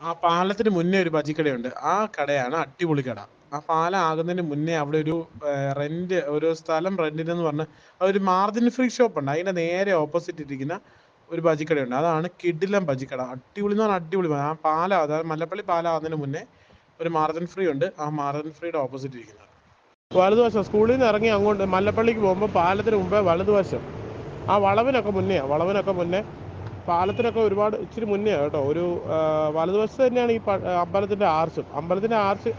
ആ പാലത്തിന് മുന്നേ ഒരു ബജിക്കടയുണ്ട് ആ കടയാണ് അടിപൊളി കട. ആ പാലം ആകുന്നതിന് മുന്നേ അവിടെ ഒരു റെന്റ് ഒരു സ്ഥലം റെന്റിനെന്ന് പറഞ്ഞ ഒരു മാർജിൻ ഫ്രീ ഷോപ്പ് ഉണ്ട്. അതിന്റെ നേരെ ഓപ്പോസിറ്റ് ഇരിക്കുന്ന ഒരു ബജിക്കടയുണ്ട് അതാണ് കിഡിലം ബജിക്കട അടിപൊളി എന്ന് പറഞ്ഞാൽ അടിപൊളി. ആ പാലം അതായത് മല്ലപ്പള്ളി പാലം ആകുന്നതിന് മുന്നേ ഒരു മാർജിൻ ഫ്രീ ഉണ്ട്. ആ മാർജിൻ ഫ്രീയുടെ ഓപ്പോസിറ്റ് ഇരിക്കുന്നത് വലതുവശം സ്കൂളിൽ നിന്ന് ഇറങ്ങി അങ്ങോട്ട് മല്ലപ്പള്ളിക്ക് പോകുമ്പോൾ പാലത്തിന് മുമ്പേ വലതുവശം. ആ വളവിനൊക്കെ മുന്നേ വളവിനൊക്കെ മുന്നേ പാലത്തിനൊക്കെ ഒരുപാട് ഇച്ചിരി മുന്നേ കേട്ടോ. ഒരു വലതുവശത്ത് തന്നെയാണ് ഈ അമ്പലത്തിന്റെ അമ്പലത്തിന്റെ ആർച്ചും. അമ്പലത്തിന്റെ ആർച്ച്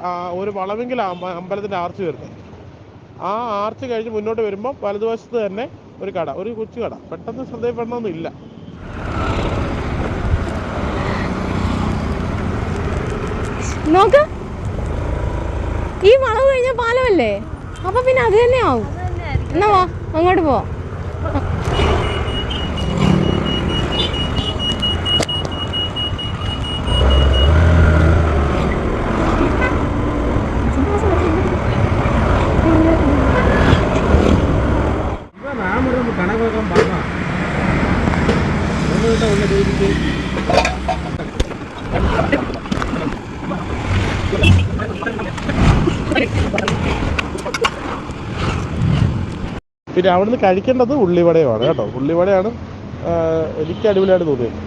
ഒരു വളവെങ്കിലാണ് അമ്പലത്തിന്റെ അമ്പലത്തിന്റെ ആർച്ച് വരുന്നത്. ആ ആർച്ച് കഴിഞ്ഞ് മുന്നോട്ട് വരുമ്പോൾ വലതുവശത്ത് തന്നെ ഒരു കട ഒരു കൊച്ചു കട. പെട്ടെന്ന് ശ്രദ്ധയിൽപ്പെടണമെന്നില്ല നോക്ക്. ഈ വളവ് കഴിഞ്ഞ പാലമല്ലേ? അപ്പൊ പിന്നെ അത് തന്നെ ആവും എന്നാ വാ അങ്ങോട്ട് പോ കണക്ക് വെക്കാൻ പറഞ്ഞ ഉള്ള രീതിക്ക് പിന്നെ അവിടുന്ന് കഴിക്കേണ്ടത് ഉള്ളിവടയുമാണ് കേട്ടോ. ഉള്ളിവടയാണ് എനിക്ക് അടിപൊളിയായിട്ട് തോന്നിയത്.